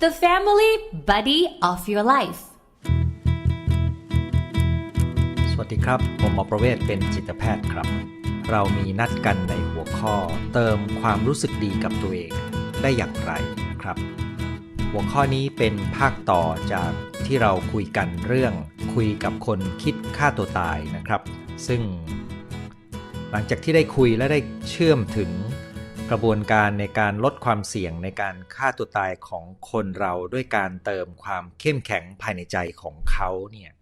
the family buddy of your life. สวัสดีครับ ผมหมอประเวศเป็นจิตแพทย์ครับ เรามีนัดกันในหัวข้อ เติมความรู้สึกดีกับตัวเองได้อย่างไรนะครับ หัวข้อนี้เป็นภาคต่อจากที่เราคุยกันเรื่องคุยกับคนคิดฆ่าตัวตายนะครับ ซึ่งหลังจากที่ได้คุยและได้เชื่อมถึง กระบวนการในการลดความเสี่ยงในการฆ่าตัวตายของคนเราด้วยการเติมความเข้มแข็งภายในใจของเขาเนี่ย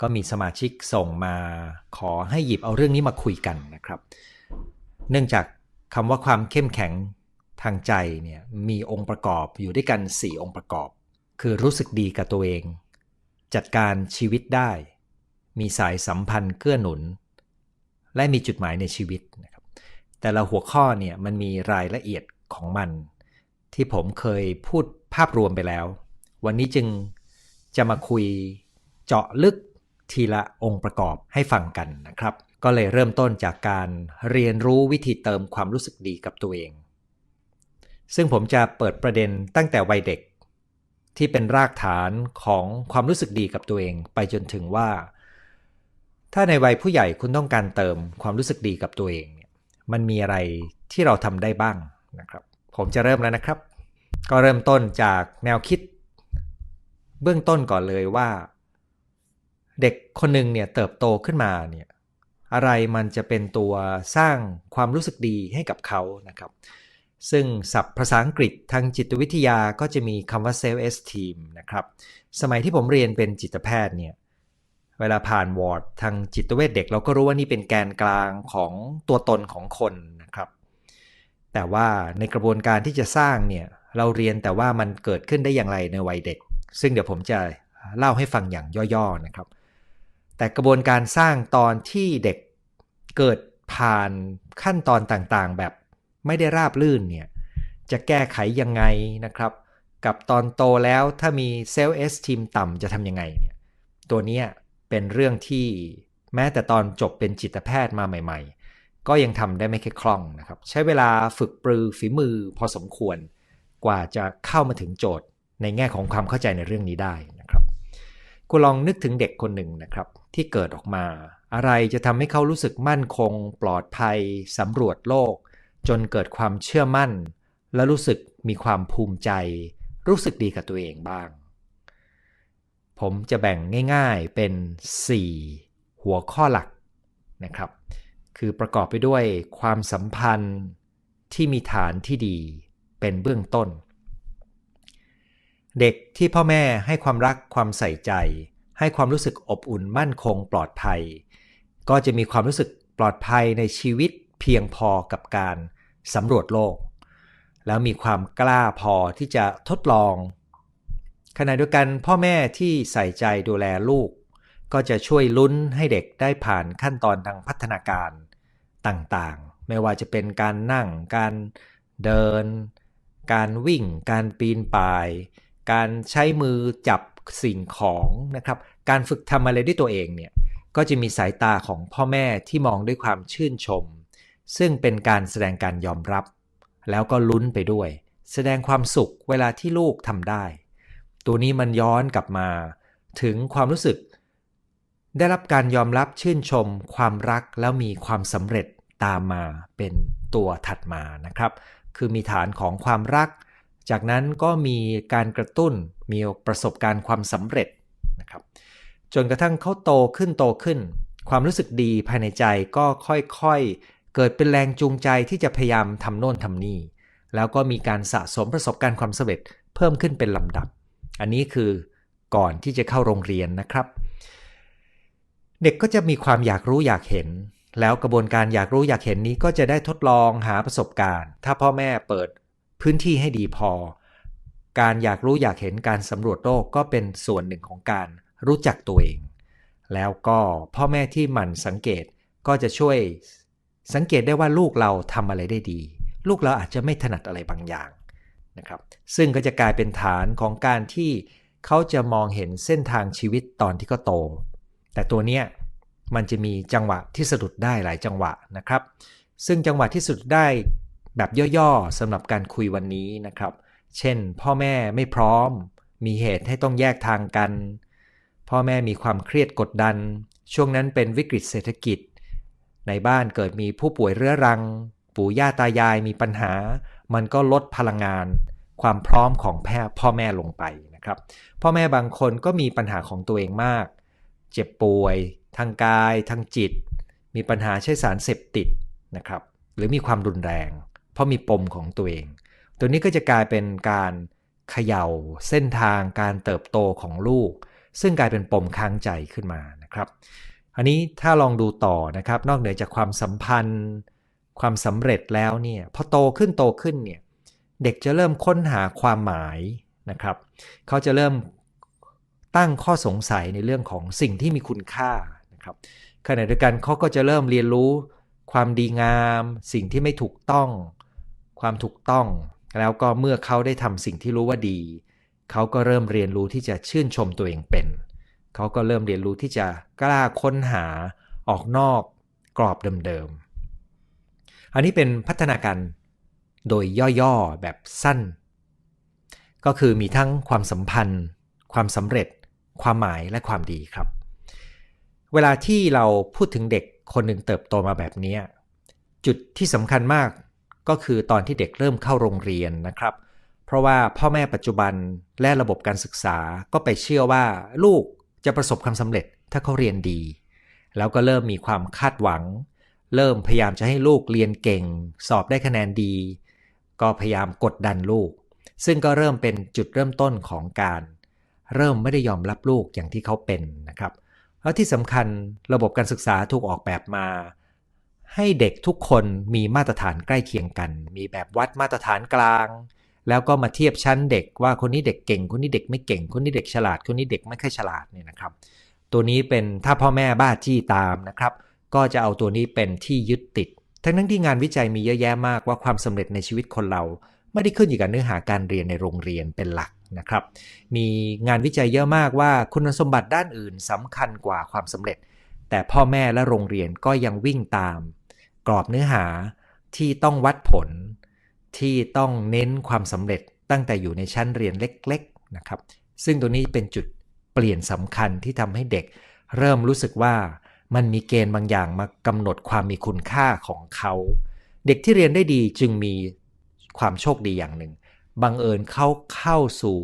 ก็มีสมาชิกส่งมาขอให้หยิบเอาเรื่องนี้มาคุยกันนะครับ เนื่องจากคำว่าความเข้มแข็งทางใจเนี่ยมีองค์ประกอบอยู่ด้วยกัน 4 องค์ประกอบ คือรู้สึกดีกับตัวเอง จัดการชีวิตได้ มีสายสัมพันธ์เกื้อหนุน และมีจุดหมายในชีวิตนะครับ แต่ละหัวข้อเนี่ยมันมีรายละเอียดของมัน ที่ผมเคยพูดภาพรวมไปแล้ว วันนี้จึงจะมาคุยเจาะลึกทีละองค์ประกอบให้ฟังกันนะครับ ก็เลยเริ่มต้นจากการเรียนรู้วิธีเติมความรู้สึกดีกับตัวเอง ซึ่งผมจะเปิดประเด็นตั้งแต่วัยเด็ก ที่เป็นรากฐานของความรู้สึกดีกับตัวเอง ไปจนถึงว่า ถ้าในวัยผู้ใหญ่คุณต้องการเติมความรู้สึกดีกับตัวเอง มันมีอะไรที่เราทำได้บ้างนะครับ ผมจะเริ่มแล้วนะครับ ก็เริ่มต้นจากแนวคิด เบื้องต้นก่อนเลยว่า เด็กคนหนึ่งเนี่ยเติบโตขึ้นมาเนี่ยอะไรมันจะเป็นตัวสร้างความรู้สึกดีให้กับเขานะครับ ซึ่งศัพท์ภาษาอังกฤษทางจิตวิทยาก็จะมีคำว่า self esteem นะครับ สมัยที่ผมเรียนเป็นจิตแพทย์เนี่ย เวลาผ่านวอร์ดทางจิตเวชเด็ก เราก็รู้ว่านี่เป็นแกนกลางของตัวตนของคนนะครับ แต่ว่าในกระบวนการที่จะสร้างเนี่ยเราเรียนแต่ว่ามันเกิดขึ้นได้อย่างไรในวัยเด็ก ซึ่งเดี๋ยวผมจะเล่าให้ฟังอย่างย่อๆนะครับ แต่กระบวนการสร้างตอนที่เด็กเกิดผ่านขั้นตอนต่างๆ แบบไม่ได้ราบลื่นเนี่ยจะแก้ไขยังไงนะครับ กับตอนโตแล้วถ้ามีเซลล์เอสทีมต่ำจะทำยังไงเนี่ยตัวเนี้ย เป็นเรื่องที่แม้แต่ตอนจบเป็นจิตแพทย์มาใหม่ ๆ ก็ยังทำได้ไม่แค่คล่องนะครับ ใช้เวลาฝึกปรือฝีมือพอสมควร กว่าจะเข้ามาถึงโจทย์ในแง่ของความเข้าใจในเรื่องนี้ได้นะครับคุณลองนึกถึงเด็กคนหนึ่งนะครับ ที่เกิดออกมา อะไรจะทำให้เขารู้สึกมั่นคง ปลอดภัยสำรวจโลก จนเกิดความเชื่อมั่น และรู้สึกมีความภูมิใจ รู้สึกดีกับตัวเองบ้าง ผมจะแบ่งง่ายๆเป็น 4 หัวข้อหลักนะครับ คือประกอบไปด้วยความสัมพันธ์ที่มีฐานที่ดีเป็นเบื้องต้น เด็กที่พ่อแม่ให้ความรักความใส่ใจ ให้ความรู้สึกอบอุ่นมั่นคงปลอดภัย ก็จะมีความรู้สึกปลอดภัยในชีวิตเพียงพอกับการสำรวจโลก แล้วมีความกล้าพอที่จะทดลอง ขณะเดียวกันพ่อแม่ที่ใส่ใจดูแลลูก ก็จะช่วยลุ้นให้เด็กได้ผ่านขั้นตอนทางพัฒนาการต่างๆ ไม่ว่าจะเป็นการนั่ง การเดิน การวิ่ง การปีนป่าย การใช้มือจับสิ่งของนะครับ การฝึกทำอะไรด้วยตัวเองเนี่ยก็จะมีสายตาของพ่อแม่ที่มองด้วยความชื่นชม ซึ่งเป็นการแสดงการยอมรับ แล้วก็ลุ้นไปด้วย แสดงความสุขเวลาที่ลูกทำได้ ตัวนี้มันย้อนกลับมา ถึงความรู้สึก ได้รับการยอมรับชื่นชม ความรักแล้วมีความสำเร็จตามมาเป็นตัวถัดมานะครับ คือมีฐานของความรัก จากนั้นก็มีการกระตุ้นมีประสบการณ์ความสำเร็จนะครับ จนกระทั่งเขาโตขึ้นโตขึ้น ความรู้สึกดีภายในใจก็ค่อยๆ เกิดเป็นแรงจูงใจที่จะพยายามทำโน่นทำนี่แล้วก็มีการสะสมประสบการณ์ความสำเร็จเพิ่มขึ้นเป็นลำดับ อันนี้คือก่อนที่จะเข้าโรงเรียนนะครับ เด็กก็จะมีความอยากรู้อยากเห็น แล้วกระบวนการอยากรู้อยากเห็นนี้ก็จะได้ทดลองหาประสบการณ์ ถ้าพ่อแม่เปิดพื้นที่ให้ดีพอ การอยากรู้อยากเห็นการสำรวจโลกก็เป็นส่วนหนึ่งของการรู้จักตัวเอง แล้วก็พ่อแม่ที่หมั่นสังเกตก็จะช่วยสังเกตได้ว่าลูกเราทำอะไรได้ดี ลูกเราอาจจะไม่ถนัดอะไรบางอย่าง นะครับซึ่งก็จะกลายเป็นฐานของการที่เขาจะมองเห็นเส้นทางชีวิตตอนที่เขาโต แต่ตัวเนี้ยมันจะมีจังหวะที่สะดุดได้หลายจังหวะนะครับ ซึ่งจังหวะที่สะดุดได้แบบย่อๆสำหรับการคุยวันนี้นะครับ เช่น พ่อแม่ไม่พร้อม มีเหตุให้ต้องแยกทางกัน พ่อแม่มีความเครียดกดดัน ช่วงนั้นเป็นวิกฤตเศรษฐกิจ ในบ้านเกิดมีผู้ป่วยเรื้อรัง ปู่ย่าตายายมีปัญหา มันก็ลดพลังงานความพร้อมของแพพ่อแม่ลงไปนะครับ พ่อแม่บางคนก็มีปัญหาของตัวเองมาก เจ็บป่วย ทางกาย ทางจิต มีปัญหาใช้สารเสพติดนะครับ หรือมีความรุนแรง เพราะมีปมของตัวเอง ตัวนี้ก็จะกลายเป็นการเขย่าเส้นทางการเติบโตของลูก ซึ่งกลายเป็นปมค้างใจขึ้นมานะครับ อันนี้ถ้าลองดูต่อนะครับ นอกเหนือจากความสัมพันธ์ ความสำเร็จแล้วเนี่ยพอโตขึ้นโตขึ้นเนี่ยเด็กจะเริ่มค้นหาความหมายนะครับ เขาจะเริ่มตั้งข้อสงสัยในเรื่องของสิ่งที่มีคุณค่านะครับขณะเดียวกันเขาก็จะเริ่มเรียนรู้ความดีงาม สิ่งที่ไม่ถูกต้อง ความถูกต้อง แล้วก็เมื่อเขาได้ทำสิ่งที่รู้ว่าดี เขาก็เริ่มเรียนรู้ที่จะชื่นชมตัวเองเป็น เขาก็เริ่มเรียนรู้ที่จะกล้าค้นหาออกนอกกรอบเดิมๆ อันนี้เป็นพัฒนาการโดยย่อๆแบบสั้น ก็คือมีทั้งความสัมพันธ์ ความสำเร็จ ความหมายและความดีครับ เวลาที่เราพูดถึงเด็กคนหนึ่งเติบโตมาแบบนี้ จุดที่สำคัญมากก็คือตอนที่เด็กเริ่มเข้าโรงเรียนนะครับ เพราะว่าพ่อแม่ปัจจุบันและระบบการศึกษาก็ไปเชื่อว่าลูกจะประสบความสำเร็จถ้าเขาเรียนดี แล้วก็เริ่มมีความคาดหวัง เริ่มพยายามจะให้ลูกเรียนเก่ง สอบได้คะแนนดี ก็พยายามกดดันลูก ซึ่งก็เริ่มเป็นจุดเริ่มต้นของการ เริ่มไม่ได้ยอมรับลูกอย่างที่เขาเป็นนะครับแล้วที่สำคัญระบบการศึกษาถูกออกแบบมา ให้เด็กทุกคนมีมาตรฐานใกล้เคียงกัน มีแบบวัดมาตรฐานกลาง แล้วก็มาเทียบชั้นเด็กว่าคนนี้เด็กเก่ง คนนี้เด็กไม่เก่ง คนนี้เด็กฉลาด คนนี้เด็กไม่ค่อยฉลาดเนี่ยนะครับ ตัวนี้เป็นถ้าพ่อแม่บ้าจี้ตามนะครับ ก็จะเอาตัวนี้เป็นที่ยึดติด ทั้งนั้นที่งานวิจัยมีเยอะแยะมากว่าความสำเร็จในชีวิตคนเรา ไม่ได้ขึ้นอยู่กับเนื้อหาการเรียนในโรงเรียนเป็นหลักนะครับ มีงานวิจัยเยอะมากว่าคุณสมบัติด้านอื่นสำคัญกว่าความสำเร็จ แต่พ่อแม่และโรงเรียนก็ยังวิ่งตาม กรอบเนื้อหาที่ต้องวัดผล ที่ต้องเน้นความสำเร็จตั้งแต่อยู่ในชั้นเรียนเล็กๆนะครับ ซึ่งตัวนี้เป็นจุดเปลี่ยนสำคัญที่ทำให้เด็ก เริ่มรู้สึกว่า มันมีเกณฑ์บางอย่างมากำหนดความมีคุณค่าของเขา เด็กที่เรียนได้ดีจึงมีความโชคดีอย่างหนึ่ง บังเอิญเข้าเข้าสู่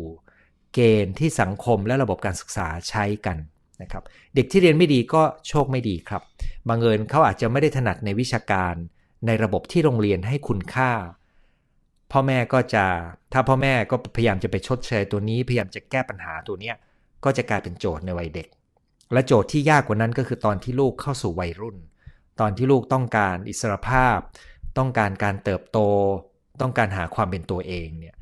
เกณฑ์ที่สังคมและระบบการศึกษาใช้กันนะครับ เด็กที่เรียนไม่ดีก็โชคไม่ดีครับ บังเอิญเขาอาจจะไม่ได้ถนัดในวิชาการ ในระบบที่โรงเรียนให้คุณค่า พ่อแม่ก็จะ ถ้าพ่อแม่ก็พยายามจะไปชดเชยตัวนี้ พยายามจะแก้ปัญหาตัวเนี้ย ก็จะกลายเป็นโจทย์ในวัยเด็ก และโจทย์ที่ยากกว่านั้นก็คือตอนที่ลูกเข้าสู่วัยรุ่น ตอนที่ลูกต้องการอิสรภาพ ต้องการการเติบโต ต้องการหาความเป็นตัวเองเนี่ย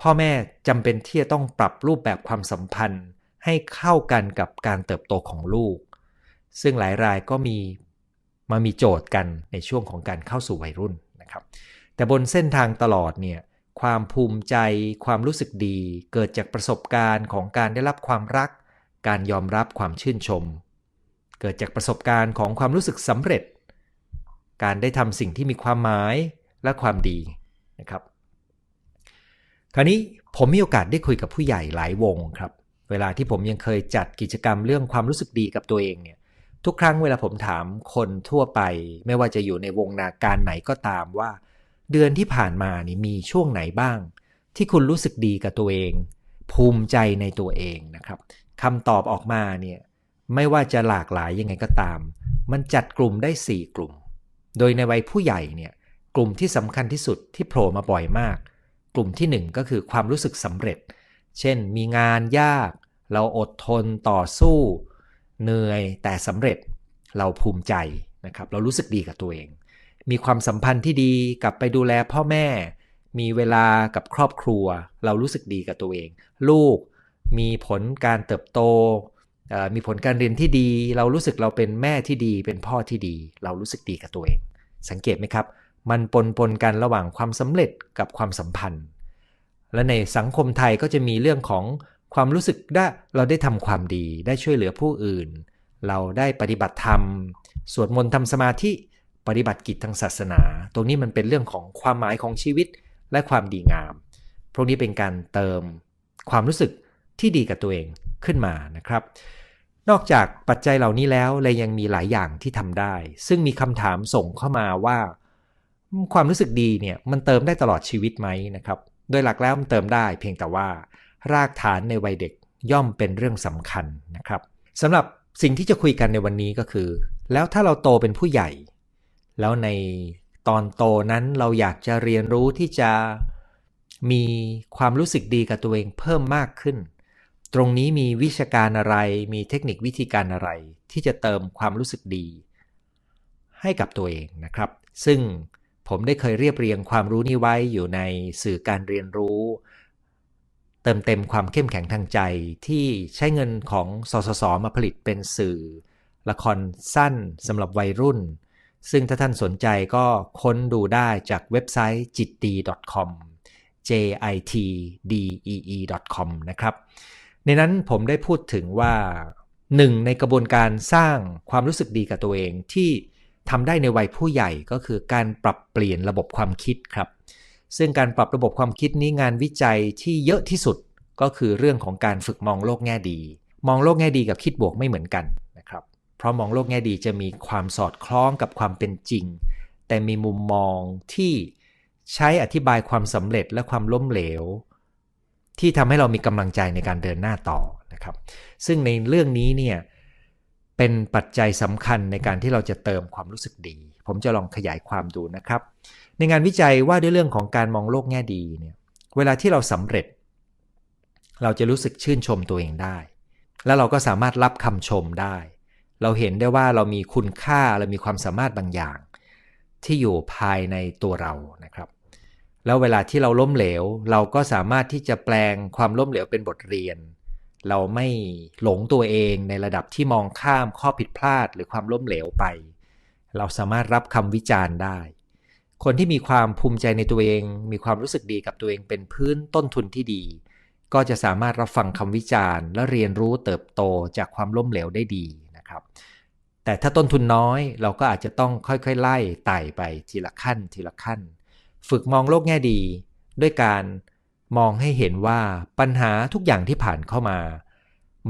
พ่อแม่จำเป็นที่จะต้องปรับรูปแบบความสัมพันธ์ ให้เข้ากันกับการเติบโตของลูก ซึ่งหลายรายก็มีมามีโจทย์กันในช่วงของการเข้าสู่วัยรุ่นนะครับ แต่บนเส้นทางตลอดเนี่ยความภูมิใจ ความรู้สึกดี เกิดจากประสบการณ์ของการได้รับความรัก การยอมรับความชื่นชม เกิดจากประสบการณ์ของความรู้สึกสำเร็จ การได้ทำสิ่งที่มีความหมายและความดีนะครับ คราวนี้ผมมีโอกาสได้คุยกับผู้ใหญ่หลายวงครับ เวลาที่ผมยังเคยจัดกิจกรรมเรื่องความรู้สึกดีกับตัวเองเนี่ยทุกครั้งเวลาผมถามคนทั่วไป ไม่ว่าจะอยู่ในวงนาการไหนก็ตามว่า เดือนที่ผ่านมานี่มีช่วงไหนบ้าง ที่คุณรู้สึกดีกับตัวเอง ภูมิใจในตัวเองนะครับ คำตอบออกมาเนี่ยไม่ว่าจะหลากหลายยังไงก็ตาม มันจัดกลุ่มได้ 4 กลุ่ม โดยในวัยผู้ใหญ่เนี่ยกลุ่มที่สำคัญที่สุดที่โผล่มาบ่อยมาก กลุ่มที่ 1 ก็คือความรู้สึกสำเร็จ เช่น มีงานยาก เราอดทนต่อสู้ เหนื่อยแต่สำเร็จเราภูมิใจนะครับ เรารู้สึกดีกับตัวเอง มีความสัมพันธ์ที่ดีกลับไปดูแลพ่อแม่ มีเวลากับครอบครัว เรารู้สึกดีกับตัวเอง ลูก มีผลการเติบโต มีผลการเรียนที่ดี เรารู้สึกเราเป็นแม่ที่ดี เป็นพ่อที่ดี เรารู้สึกดีกับตัวเอง สังเกตไหมครับ มันปนปนกันระหว่างความสำเร็จกับความสัมพันธ์ และในสังคมไทยก็จะมีเรื่องของความรู้สึกได้เราได้ทำความดี ได้ช่วยเหลือผู้อื่น เราได้ปฏิบัติธรรม สวดมนต์ทำสมาธิ ปฏิบัติกิจทางศาสนา ตรงนี้มันเป็นเรื่องของความหมายของชีวิตและความดีงาม พวกนี้เป็นการเติมความรู้สึก ที่ดีกับตัวเองขึ้นมานะครับ นอกจากปัจจัยเหล่านี้แล้วเลยยังมีหลายอย่างที่ทำได้ ซึ่งมีคำถามส่งเข้ามาว่า ความรู้สึกดีเนี่ยมันเติมได้ตลอดชีวิตไหมนะครับ โดยหลักแล้วมันเติมได้เพียงแต่ว่า รากฐานในวัยเด็กย่อมเป็นเรื่องสำคัญนะครับสำหรับสิ่งที่จะคุยกันในวันนี้ก็คือ แล้วถ้าเราโตเป็นผู้ใหญ่ แล้วในตอนโตนั้นเราอยากจะเรียนรู้ที่จะมีความรู้สึกดีกับตัวเองเพิ่มมากขึ้น ตรงนี้มีวิชาการอะไร มีเทคนิควิธีการอะไร ที่จะเติมความรู้สึกดี ให้กับตัวเองนะครับ ซึ่งผมได้เคยเรียบเรียงความรู้นี้ไว้อยู่ในสื่อการเรียนรู้ เติมเต็มความเข้มแข็งทางใจที่ใช้เงินของสสสมาผลิตเป็นสื่อ ละครสั้นสำหรับวัยรุ่น ซึ่งถ้าท่านสนใจก็ค้นดูได้จากเว็บไซต์จิตดี .com j i t d e e com นะครับ ในนั้นผมได้พูดถึงว่าหนึ่งในกระบวนการสร้างความรู้สึกดีกับตัวเองที่ทำได้ในวัยผู้ใหญ่ก็คือการปรับเปลี่ยนระบบความคิดครับ ซึ่งการปรับระบบความคิดนี้งานวิจัยที่เยอะที่สุดก็คือเรื่องของการฝึกมองโลกแง่ดี มองโลกแง่ดีกับคิดบวกไม่เหมือนกันนะครับ เพราะมองโลกแง่ดีจะมีความสอดคล้องกับความเป็นจริง แต่มีมุมมองที่ใช้อธิบายความสำเร็จและความล้มเหลว ที่ทำให้เรามีกำลังใจในการเดินหน้าต่อนะครับ ซึ่งในเรื่องนี้เนี่ยเป็นปัจจัยสำคัญในการที่เราจะเติมความรู้สึกดี ผมจะลองขยายความดูนะครับ ในงานวิจัยว่าด้วยเรื่องของการมองโลกแง่ดีเนี่ยเวลาที่เราสำเร็จ เราจะรู้สึกชื่นชมตัวเองได้ แล้วเราก็สามารถรับคำชมได้ เราเห็นได้ว่าเรามีคุณค่าเรามีความสามารถบางอย่าง ที่อยู่ภายในตัวเรานะครับ แล้วเวลาที่เราล้มเหลว เราก็สามารถที่จะแปลงความล้มเหลวเป็นบทเรียน เราไม่หลงตัวเองในระดับที่มองข้ามข้อผิดพลาดหรือความล้มเหลวไป เราสามารถรับคำวิจารณ์ได้ คนที่มีความภูมิใจในตัวเอง มีความรู้สึกดีกับตัวเองเป็นพื้นต้นทุนที่ดี ก็จะสามารถรับฟังคำวิจารณ์ และเรียนรู้เติบโตจากความล้มเหลวได้ดีนะครับ แต่ถ้าต้นทุนน้อยเราก็อาจจะต้องค่อยๆ ไล่ไต่ไปทีละขั้นทีละขั้น ฝึกมองโลกแง่ดี ด้วยการมองให้เห็นว่าปัญหาทุกอย่างที่ผ่านเข้ามา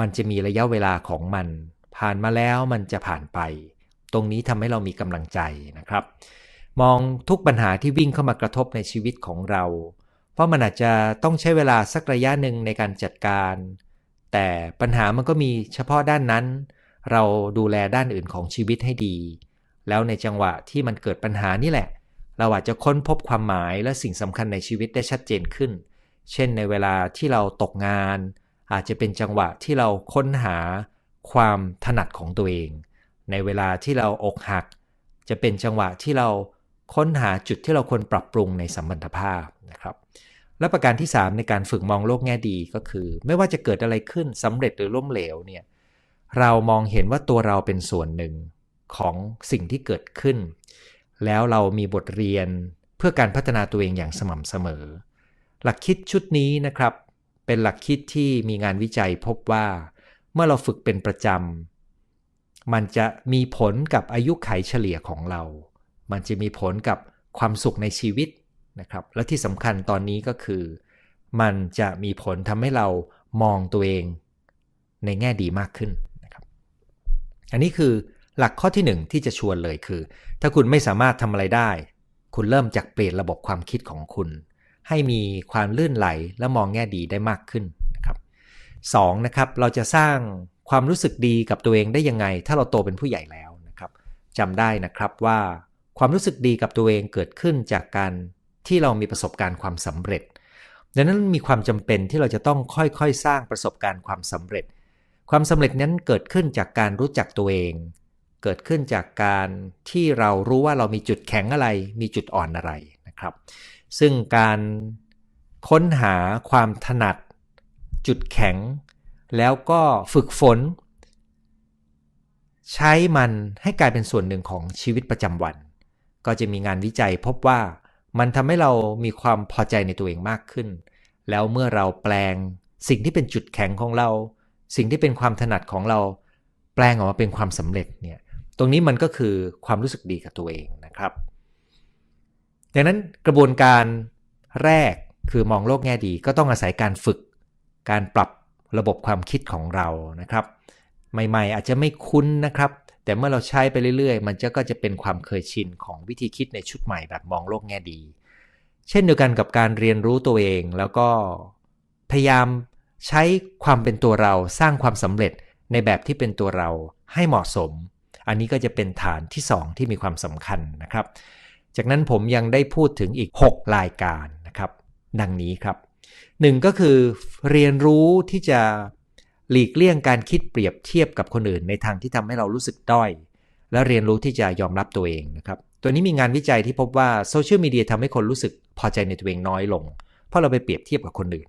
มันจะมีระยะเวลาของมัน ผ่านมาแล้วมันจะผ่านไป ตรงนี้ทำให้เรามีกำลังใจนะครับ มองทุกปัญหาที่วิ่งเข้ามากระทบในชีวิตของเรา เพราะมันอาจจะต้องใช้เวลาสักระยะหนึ่งในการจัดการ แต่ปัญหามันก็มีเฉพาะด้านนั้น เราดูแลด้านอื่นของชีวิตให้ดี แล้วในจังหวะที่มันเกิดปัญหานี่แหละ เราอาจจะค้นพบความหมายและสิ่งสำคัญในชีวิตได้ชัดเจนขึ้น เช่นในเวลาที่เราตกงาน อาจจะเป็นจังหวะที่เราค้นหาความถนัดของตัวเอง ในเวลาที่เราอกหัก จะเป็นจังหวะที่เราค้นหาจุดที่เราควรปรับปรุงในสัมพันธภาพนะครับ และประการที่ 3 ในการฝึกมองโลกแง่ดีก็คือ ไม่ว่าจะเกิดอะไรขึ้นสำเร็จหรือล้มเหลวเนี่ยเรามองเห็นว่าตัวเราเป็นส่วนหนึ่งของสิ่งที่เกิดขึ้น แล้วเรามีบทเรียนเพื่อการพัฒนาตัวเองอย่างสม่ำเสมอ หลักคิดชุดนี้นะครับ เป็นหลักคิดที่มีงานวิจัยพบว่า เมื่อเราฝึกเป็นประจำ มันจะมีผลกับอายุไขเฉลี่ยของเรา มันจะมีผลกับความสุขในชีวิตนะครับ และที่สำคัญตอนนี้ก็คือ มันจะมีผลทำให้เรามองตัวเองในแง่ดีมากขึ้นนะครับ อันนี้คือ หลักข้อที่หนึ่งที่จะชวนเลยคือ ถ้าคุณไม่สามารถทำอะไรได้ คุณเริ่มจากเปลี่ยนระบบความคิดของคุณ ให้มีความลื่นไหลและมองแง่ดีได้มากขึ้นนะครับสองนะครับเราจะสร้างความรู้สึกดีกับตัวเองได้ยังไง ถ้าเราโตเป็นผู้ใหญ่แล้วนะครับจำได้นะครับว่าความรู้สึกดีกับตัวเองเกิดขึ้นจากการที่เรามีประสบการณ์ความสำเร็จ ดังนั้นมีความจำเป็นที่เราจะต้องค่อยๆ สร้างประสบการณ์ความสำเร็จ ความสำเร็จนั้นเกิดขึ้นจากการรู้จักตัวเอง เกิดขึ้นจากการที่เรารู้ว่าเรามีจุดแข็งอะไร มีจุดอ่อนอะไรนะครับ ซึ่งการค้นหาความถนัด จุดแข็ง แล้วก็ฝึกฝน ใช้มันให้กลายเป็นส่วนหนึ่งของชีวิตประจำวัน ก็จะมีงานวิจัยพบว่ามันทำให้เรามีความพอใจในตัวเองมากขึ้น แล้วเมื่อเราแปลงสิ่งที่เป็นจุดแข็งของเรา สิ่งที่เป็นความถนัดของเรา แปลงออกมาเป็นความสำเร็จเนี่ย รงนี้มันก็คือความรู้สึกดีกับตัวเองนะครับ ดังนั้นกระบวนการแรกคือมองโลกแง่ดีก็ต้องอาศัยการฝึก การปรับระบบความคิดของเรานะครับ ใหม่ๆ อาจจะไม่คุ้นนะครับ แต่เมื่อเราใช้ไปเรื่อยๆ มันจะก็จะเป็นความเคยชินของวิธีคิดในชุดใหม่แบบมองโลกแง่ดี เช่นเดียวกันกับการเรียนรู้ตัวเองแล้วก็พยายามใช้ความเป็นตัวเราสร้างความสำเร็จในแบบที่เป็นตัวเราให้เหมาะสม อันนี้ก็จะเป็นฐานที่ 2 ที่มีความสำคัญนะครับ จากนั้นผมยังได้พูดถึงอีก 6 รายการนะครับ ดังนี้ครับ 1 ก็คือเรียนรู้ที่จะหลีกเลี่ยงการคิดเปรียบเทียบกับคนอื่น ในทางที่ทำให้เรารู้สึกด้อย และเรียนรู้ที่จะยอมรับตัวเองนะครับ ตัวนี้มีงานวิจัยที่พบว่าโซเชียลมีเดียทำให้คนรู้สึกพอใจในตัวเองน้อยลง เพราะเราไปเปรียบเทียบกับคนอื่น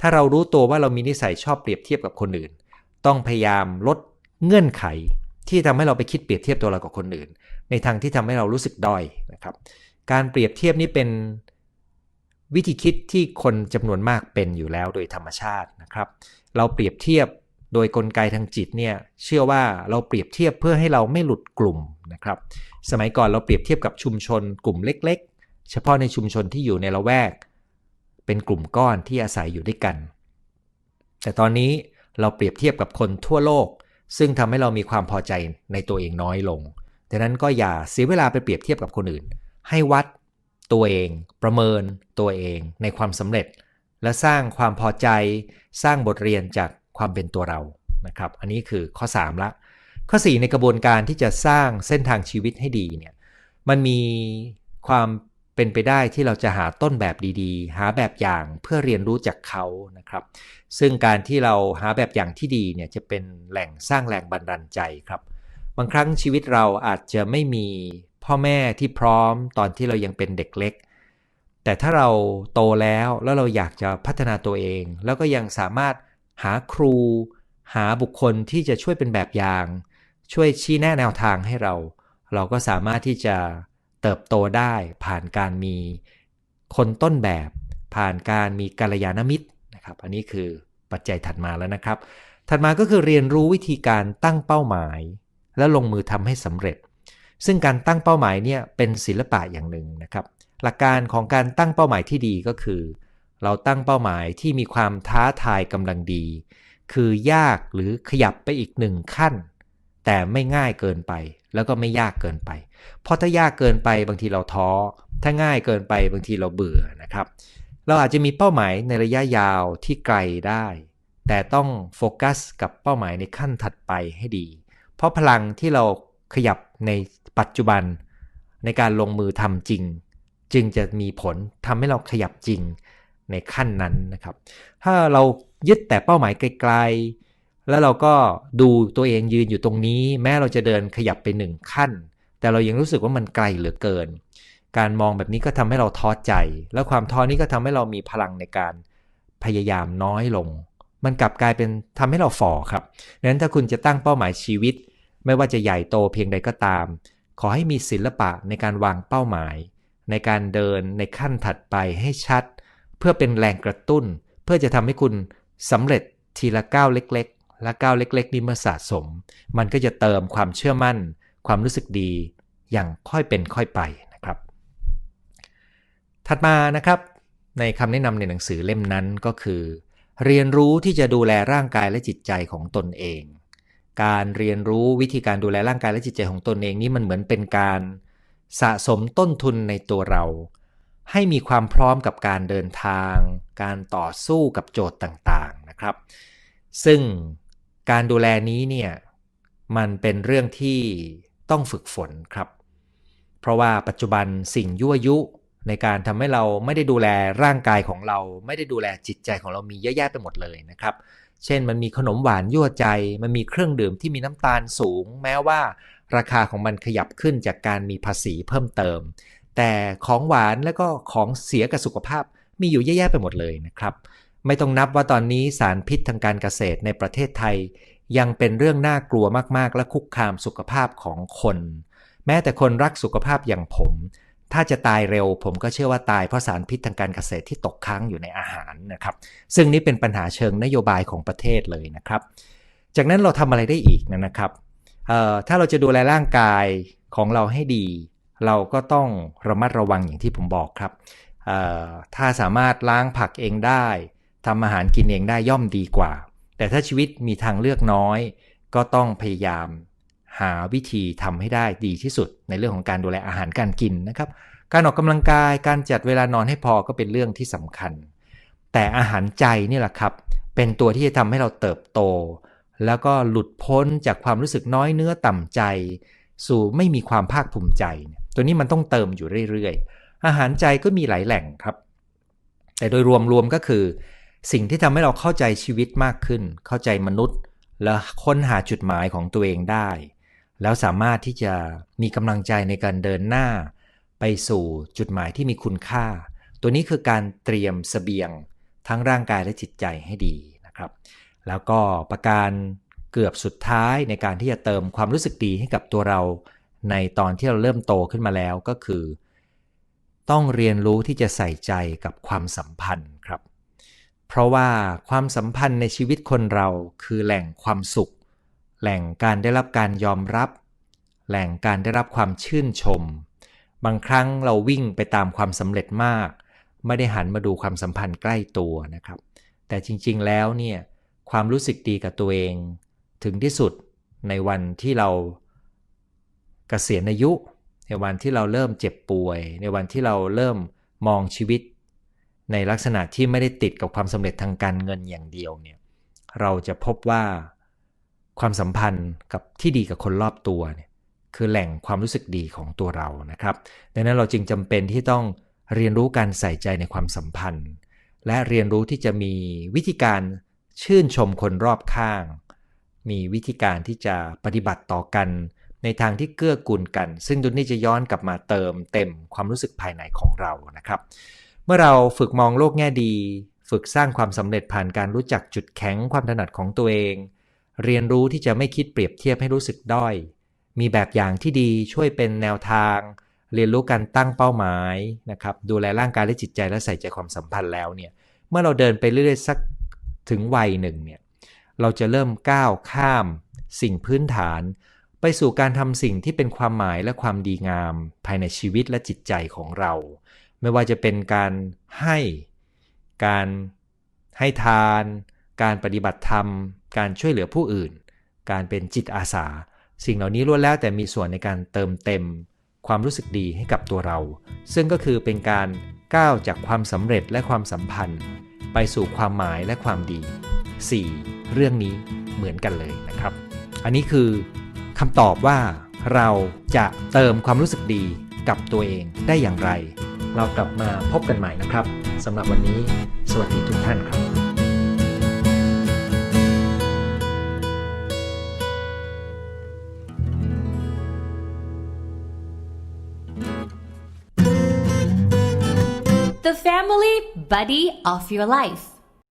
ถ้าเรารู้ตัวว่าเรามีนิสัยชอบเปรียบเทียบกับคนอื่น ต้องพยายามลดเงื่อนไข ที่ทำให้เราไปคิดเปรียบเทียบตัวเรากับคนอื่น ในทางที่ทำให้เรารู้สึกด้อยนะครับ การเปรียบเทียบนี้เป็นวิธีคิดที่คนจำนวนมากเป็นอยู่แล้วโดยธรรมชาตินะครับ เราเปรียบเทียบโดยกลไกทางจิตเนี่ยเชื่อว่าเราเปรียบเทียบเพื่อให้เราไม่หลุดกลุ่มนะครับ สมัยก่อนเราเปรียบเทียบกับชุมชนกลุ่มเล็ก ๆ เฉพาะในชุมชนที่อยู่ในละแวก เป็นกลุ่มก้อนที่อาศัยอยู่ด้วยกัน แต่ตอนนี้เราเปรียบเทียบกับคนทั่วโลก ซึ่งทำให้เรามีความพอใจในตัวเองน้อยลงดังนั้นก็อย่าเสียเวลาไปเปรียบเทียบกับคนอื่น ให้วัดตัวเอง ประเมินตัวเองในความสำเร็จ และสร้างความพอใจ สร้างบทเรียนจากความเป็นตัวเรานะครับ อันนี้คือข้อ 3 ละ ข้อ 4 ในกระบวนการที่จะสร้างเส้นทางชีวิตให้ดีเนี่ยมันมีความ เป็นไปได้ที่เราจะหาต้นแบบดีๆ หาแบบอย่างเพื่อเรียนรู้จากเขานะครับ ซึ่งการที่เราหาแบบอย่างที่ดีเนี่ยจะเป็นแหล่งสร้างแรงบันดาลใจครับ บางครั้งชีวิตเราอาจจะไม่มีพ่อแม่ที่พร้อมตอนที่เรายังเป็นเด็กเล็ก แต่ถ้าเราโตแล้วแล้วเราอยากจะพัฒนาตัวเอง แล้วก็ยังสามารถหาครู หาบุคคลที่จะช่วยเป็นแบบอย่าง ช่วยชี้แนะแนวทางให้เรา เราก็สามารถที่จะ เติบโตได้ผ่านการมีคนต้นแบบ ผ่านการมีกัลยาณมิตรนะครับ อันนี้คือปัจจัยถัดมาแล้วนะครับ ถัดมาก็คือเรียนรู้วิธีการตั้งเป้าหมาย และลงมือทำให้สำเร็จ ซึ่งการตั้งเป้าหมายเนี่ยเป็นศิลปะอย่างหนึ่งนะครับ หลักการของการตั้งเป้าหมายที่ดีก็คือ เราตั้งเป้าหมายที่มีความท้าทายกำลังดี คือยากหรือขยับไปอีกหนึ่งขั้น แต่ไม่ง่ายเกินไป แล้วก็ไม่ยากเกินไป เพราะถ้ายากเกินไปบางทีเราท้อ ถ้าง่ายเกินไปบางทีเราเบื่อนะครับ เราอาจจะมีเป้าหมายในระยะยาวที่ไกลได้ แต่ต้องโฟกัสกับเป้าหมายในขั้นถัดไปให้ดี เพราะพลังที่เราขยับในปัจจุบัน ในการลงมือทำจริง จึงจะมีผลทำให้เราขยับจริงในขั้นนั้นนะครับ ถ้าเรายึดแต่เป้าหมายไกล แล้วเราก็ดูตัวเองยืนอยู่ตรงนี้ แม้เราจะเดินขยับไปหนึ่งขั้น แต่เรายังรู้สึกว่ามันไกลเหลือเกิน การมองแบบนี้ก็ทำให้เราท้อใจ แล้วความท้อนี้ก็ทำให้เรามีพลังในการพยายามน้อยลง มันกลับกลายเป็นทำให้เราฝ่อครับดังนั้นถ้าคุณจะตั้งเป้าหมายชีวิต ไม่ว่าจะใหญ่โตเพียงใดก็ตาม ขอให้มีศิลปะในการวางเป้าหมาย ในการเดินในขั้นถัดไปให้ชัด เพื่อเป็นแรงกระตุ้น เพื่อจะทำให้คุณสำเร็จทีละก้าวเล็ก และก้าวเล็ก ๆ นี้เมื่อสะสม มันก็จะเติมความเชื่อมั่น ความรู้สึกดี อย่างค่อยเป็นค่อยไปนะครับ ถัดมานะครับ ในคำแนะนำในหนังสือเล่มนั้นก็คือ เรียนรู้ที่จะดูแลร่างกายและจิตใจของตนเอง การเรียนรู้วิธีการดูแลร่างกายและจิตใจของตนเองนี่มันเหมือนเป็นการสะสมต้นทุนในตัวเรา ให้มีความพร้อมกับการเดินทาง การต่อสู้กับโจทย์ต่างๆนะครับ ซึ่ง การดูแลนี้เนี่ยมันเป็นเรื่องที่ต้องฝึกฝนครับ เพราะว่าปัจจุบันสิ่งยั่วยุในการทำให้เราไม่ได้ดูแลร่างกายของเรา ไม่ได้ดูแลจิตใจของเรามีเยอะแยะไปหมดเลยนะครับ เช่นมันมีขนมหวานยั่วใจ มันมีเครื่องดื่มที่มีน้ำตาลสูง แม้ว่าราคาของมันขยับขึ้นจากการมีภาษีเพิ่มเติม แต่ของหวานแล้วก็ของเสียกับสุขภาพมีอยู่เยอะแยะไปหมดเลยนะครับ ไม่ต้องนับว่าตอนนี้สารพิษทางการเกษตรในประเทศไทย ยังเป็นเรื่องน่ากลัวมากๆ และคุกคามสุขภาพของคน แม้แต่คนรักสุขภาพอย่างผม ถ้าจะตายเร็ว ผมก็เชื่อว่าตายเพราะสารพิษทางการเกษตรที่ตกค้างอยู่ในอาหารนะครับ ซึ่งนี่เป็นปัญหาเชิงนโยบายของประเทศเลยนะครับ จากนั้นเราทำอะไรได้อีกนะครับถ้าเราจะดูแลร่างกายของเราให้ดี เราก็ต้องระมัดระวังอย่างที่ผมบอกครับถ้าสามารถล้างผักเองได้ ทำอาหารกินเองได้ย่อมดีกว่า แต่ถ้าชีวิตมีทางเลือกน้อย ก็ต้องพยายาม หาวิธีทำให้ได้ดีที่สุด ในเรื่องของการดูแลอาหารการกินนะครับ การออกกำลังกายการจัดเวลานอนให้พอก็เป็นเรื่องที่สำคัญ แต่อาหารใจนี่แหละครับ เป็นตัวที่จะทำให้เราเติบโต แล้วก็หลุดพ้นจากความรู้สึกน้อยเนื้อต่ำใจ สู่ไม่มีความภาคภูมิใจ ตัวนี้มันต้องเติมอยู่เรื่อยๆอาหารใจก็มีหลายแหล่งครับ แต่โดยรวมๆก็คือ สิ่งที่ทำให้เราเข้าใจชีวิตมากขึ้น เข้าใจมนุษย์ และค้นหาจุดหมายของตัวเองได้ แล้วสามารถที่จะมีกำลังใจในการเดินหน้า ไปสู่จุดหมายที่มีคุณค่า ตัวนี้คือการเตรียมเสบียงทั้งร่างกายและจิตใจให้ดีนะครับ แล้วก็ประการเกือบสุดท้ายในการที่จะเติมความรู้สึกดีให้กับตัวเรา ในตอนที่เราเริ่มโตขึ้นมาแล้วก็คือ ต้องเรียนรู้ที่จะใส่ใจกับความสัมพันธ์ครับ เพราะว่าความสัมพันธ์ในชีวิตคนเราคือแหล่งความสุข แหล่งการได้รับการยอมรับ แหล่งการได้รับความชื่นชม บางครั้งเราวิ่งไปตามความสำเร็จมาก ไม่ได้หันมาดูความสัมพันธ์ใกล้ตัวนะครับ แต่จริงๆแล้วเนี่ยความรู้สึกดีกับตัวเอง ถึงที่สุดในวันที่เราเกษียณอายุ ในวันที่เราเริ่มเจ็บป่วย ในวันที่เราเริ่มมองชีวิต ในลักษณะที่ไม่ได้ติดกับความสำเร็จทางการเงินอย่างเดียวเนี่ยเราจะพบว่าความสัมพันธ์กับที่ดีกับคนรอบตัวเนี่ยคือแหล่งความรู้สึกดีของตัวเรานะครับ ดังนั้นเราจึงจำเป็นที่ต้องเรียนรู้การใส่ใจในความสัมพันธ์ และเรียนรู้ที่จะมีวิธีการชื่นชมคนรอบข้าง มีวิธีการที่จะปฏิบัติต่อกัน ในทางที่เกื้อกูลกัน ซึ่งตัวนี้จะย้อนกลับมาเติมเต็มความรู้สึกภายในของเรานะครับ เมื่อเราฝึกมองโลกแง่ดี ฝึกสร้างความสำเร็จผ่านการรู้จักจุดแข็งความถนัดของตัวเอง เรียนรู้ที่จะไม่คิดเปรียบเทียบให้รู้สึกด้อย มีแบบอย่างที่ดีช่วยเป็นแนวทาง เรียนรู้การตั้งเป้าหมายนะครับ ดูแลร่างกายและจิตใจและใส่ใจความสัมพันธ์แล้วเนี่ย เมื่อเราเดินไปเรื่อยๆสักถึงวัยหนึ่งเนี่ยเราจะเริ่มก้าวข้าม สิ่งพื้นฐาน ไปสู่การทำสิ่งที่เป็นความหมายและความดีงาม ภายในชีวิตและจิตใจของเรา ไม่ว่าจะเป็นการให้ การให้ทาน การปฏิบัติธรรม การช่วยเหลือผู้อื่น การเป็นจิตอาสา สิ่งเหล่านี้ล้วนแล้วแต่มีส่วนในการเติมเต็ม ความรู้สึกดีให้กับตัวเรา ซึ่งก็คือเป็นการก้าวจากความสำเร็จและความสัมพันธ์ ไปสู่ความหมายและความดี 4. เรื่องนี้เหมือนกันเลยนะครับ อันนี้คือคำตอบว่าเราจะเติมความรู้สึกดีกับตัวเองได้อย่างไร เรากลับมาพบกันใหม่นะครับสำหรับวันนี้ สวัสดีทุกท่านครับ The family buddy of your life.